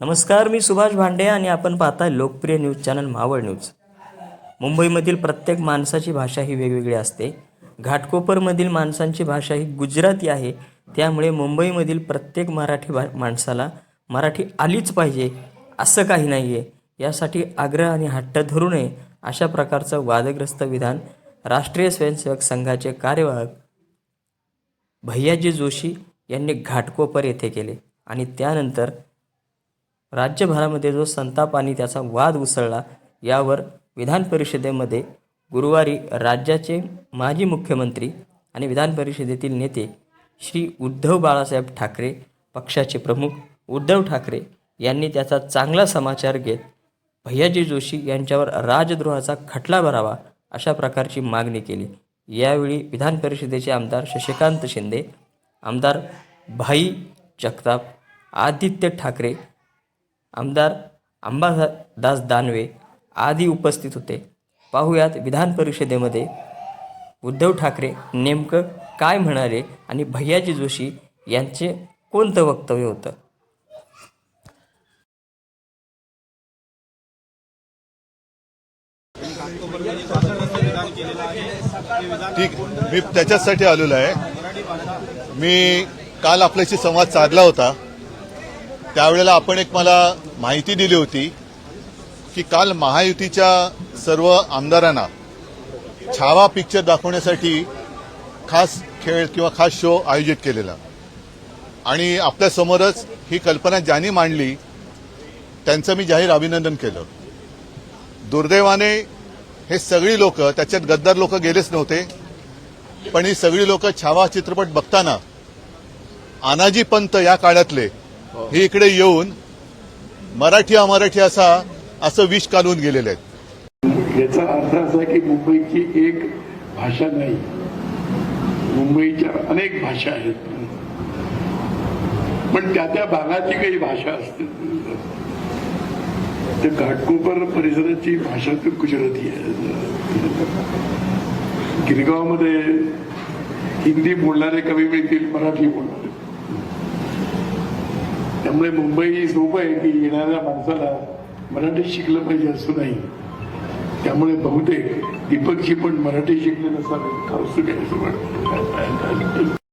नमस्कार मी सुभाष भांडे आणि आपण पाहताय लोकप्रिय न्यूज चॅनल मावळ न्यूज. मुंबईमधील प्रत्येक माणसाची भाषा ही वेगवेगळी असते. घाटकोपरमधील माणसांची भाषा ही गुजराती आहे. त्यामुळे मुंबईमधील प्रत्येक मराठी भा माणसाला मराठी आलीच पाहिजे असं काही नाही आहे यासाठी आग्रह आणि हट्ट धरू नये अशा प्रकारचं वादग्रस्त विधान राष्ट्रीय स्वयंसेवक संघाचे कार्यवाहक भैयाजी जोशी यांनी घाटकोपर येथे केले आणि त्यानंतर राज्यभरामध्ये जो संताप आणि त्याचा वाद उसळला यावर विधान परिषदेमध्ये गुरुवारी राज्याचे माजी मुख्यमंत्री आणि विधान परिषदेतील नेते श्री उद्धव बाळासाहेब ठाकरे पक्षाचे प्रमुख उद्धव ठाकरे यांनी त्याचा चांगला समाचार घेत भैयाजी जोशी यांच्यावर राजद्रोहाचा खटला भरावा अशा प्रकारची मागणी केली. यावेळी विधान परिषदेचे आमदार शशिकांत शिंदे आमदार भाई जगताप आदित्य ठाकरे आमदार अंबादास दानवे आदी उपस्थित होते. पाहुयात विधान परिषदेमध्ये उद्धव ठाकरे नेमकं काय म्हणाले आणि भैयाजी जोशी यांचे कोणतं वक्तव्य होतं? ठीक. मी त्याच्यासाठी आलेलो आहे. मी काल आपल्याशी संवाद साधला होता. त्यावेळेला आपण एक मला माहिती दिली होती की काल महायुतीच्या सर्व आमदारांना छावा पिक्चर दाखवण्यासाठी खास खेळ किंवा खास शो आयोजित केलेला. आणि आपल्यासमोरच ही कल्पना ज्यांनी मांडली त्यांचं मी जाहीर अभिनंदन केलं. दुर्दैवाने हे सगळी लोक त्याच्यात गद्दार लोक गेलेच नव्हते पण ही सगळी लोक छावा चित्रपट बघताना आनाजी पंत या काळातले हे इकडे येऊन मराठी अमराठी असा असं विष कालून गेलेले आहेत. याचा अर्थ असा की मुंबईची एक भाषा नाही. मुंबईच्या अनेक भाषा आहेत. पण त्या त्या भागाची काही भाषा असते. तर घाटकोपर परिसराची भाषा तर गुजराती आहे. गिरगावमध्ये हिंदी बोलणारे कमी मिळतील मराठी बोलणारे. त्यामुळे मुंबई सोपं आहे की येणाऱ्या माणसाला मराठी शिकलं पाहिजे असं नाही. त्यामुळे बहुतेक दीपकजी पण मराठी शिकले नसावे असं काही असं वाटतं.